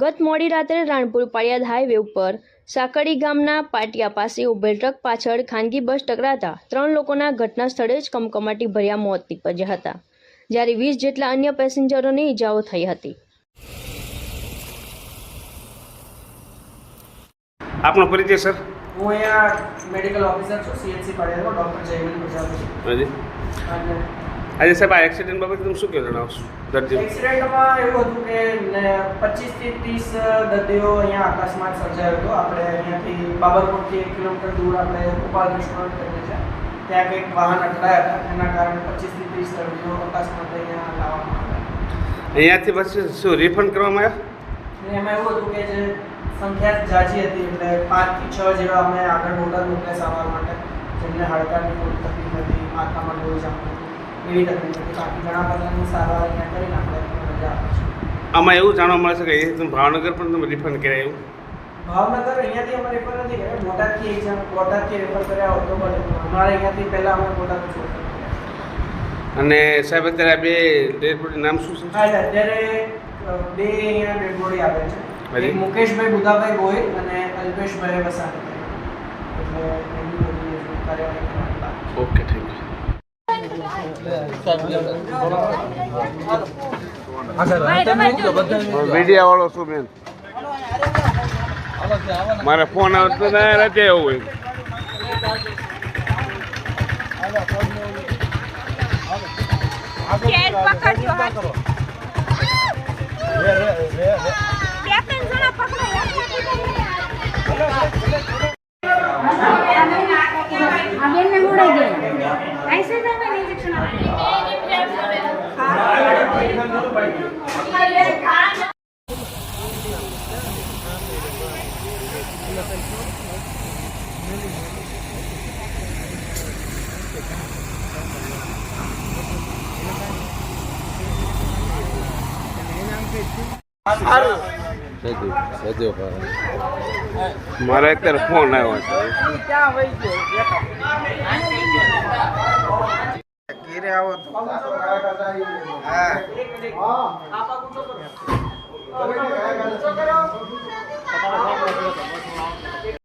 ગત મોડી રાત્રે રાણપુર પાળિયાદ હાઈવે ઉપર સાકડી ગામના પાટિયા પાસે ઉભેલ ટ્રક પાછળ ખાનગી બસ ટકરાતા ત્રણ લોકોના ઘટના સ્થળે જ કમકમાટી ભર્યા મોત નીપજ્યા હતા જ્યારે વીસ જેટલા અન્ય પેસેન્જરોને ઈજાઓ થઈ હતી. આપનો પરિચય સર? હું અહીંયા મેડિકલ ઓફિસર છું સીએચસી પાડિયાનો ડોક્ટર જયવીર પ્રજાપતિ અને આજે સાહેબ આ એક્સિડન્ટ બાબતે તમે શું કહેવા જણાવશો? દર્દી એક્સિડન્ટમાં એવું હતું કે પચીસથી ત્રીસ દર્દીઓ અહીંયા અકસ્માત સર્જાયો હતો. આપણે અહીંયાથી બાબરપુરથી એક કિલોમીટર દૂર આપણે ગોપાલ રેસ્ટોરન્ટ કરીએ છે. ત્યાં કંઈક વાહન અટકાયા હતા. એના કારણે પચીસથી ત્રીસ દર્દીઓ અકસ્માત અહીંયા લાવવામાં આવ્યા અહીંયાથી પછી શું રિફંડ કરવામાં આવ્યા? એમાં એવું હતું કે જે સંખ્યા જાજી હતી એટલે પાંચથી છ જેવા અમે આગળ બોર્ડર મોકલ્યા સારવાર માટે. જેમને હાડકાની કોઈ તકલીફ હતી માથામાં લોહી જમતું એવી તકલીફ બાકી ઘણા બધાની સારવાર અહીંયા કરીને આપણે આમાં એવું જાણવા મળે છે કે અહીંયાથી તમે ભાવનગર પણ તમે રિફંડ કર્યા એવું? ભાવનગર અહીંયાથી અમે રેફર નથી કર્યા. બોટાદથી એક્ઝામ બોટાદથી રેફર કર્યા હોતો પણ અમારે અહીંયાથી પહેલાં અમે બોટાદ છોડ અને સાહેબ અત્યારે આ બે ડેડબોડી નામ શું છે? હા અત્યારે બે અહીંયા ડેડબોડી આવે છે. મુકેશભાઈ બુધાભાઈ ગોહિલ અને અલ્પેશભાઈ વસાણી એટલે મીડિયા વાળો શું બેન મારે ફોન આવતો ના નથી એવું પકડાય બેનને મોડાઈ ગયા. આઈસે તમે ઇન્જેક્શન મારે અત્યારે ફોન આવ્યો છે. ઘેરે આવો